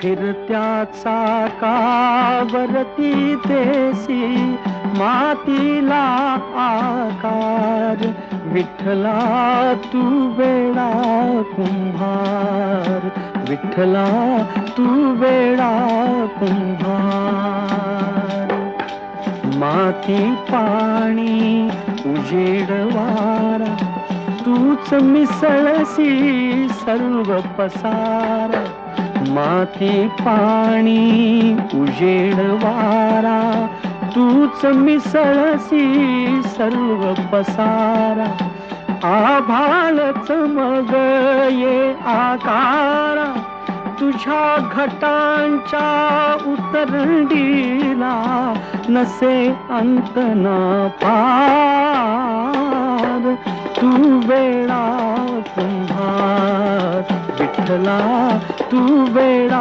फिरत्याचा कावरती देसी मातीला आकार विठ्ठला तू वेळा कुंभार विठ्ठला तू वेळा कुंभार. माती पाणी उजेड वारा तूच मिसळसी सर्व पसारा. माती पाणी उजेड वारा तूच मिसळसी सर्व पसारा. आभाळच मग ये आकारा तुझ्या घटांच्या उतरडीला नसे अंत ना पार तू वेळा कुंभार तू वेळा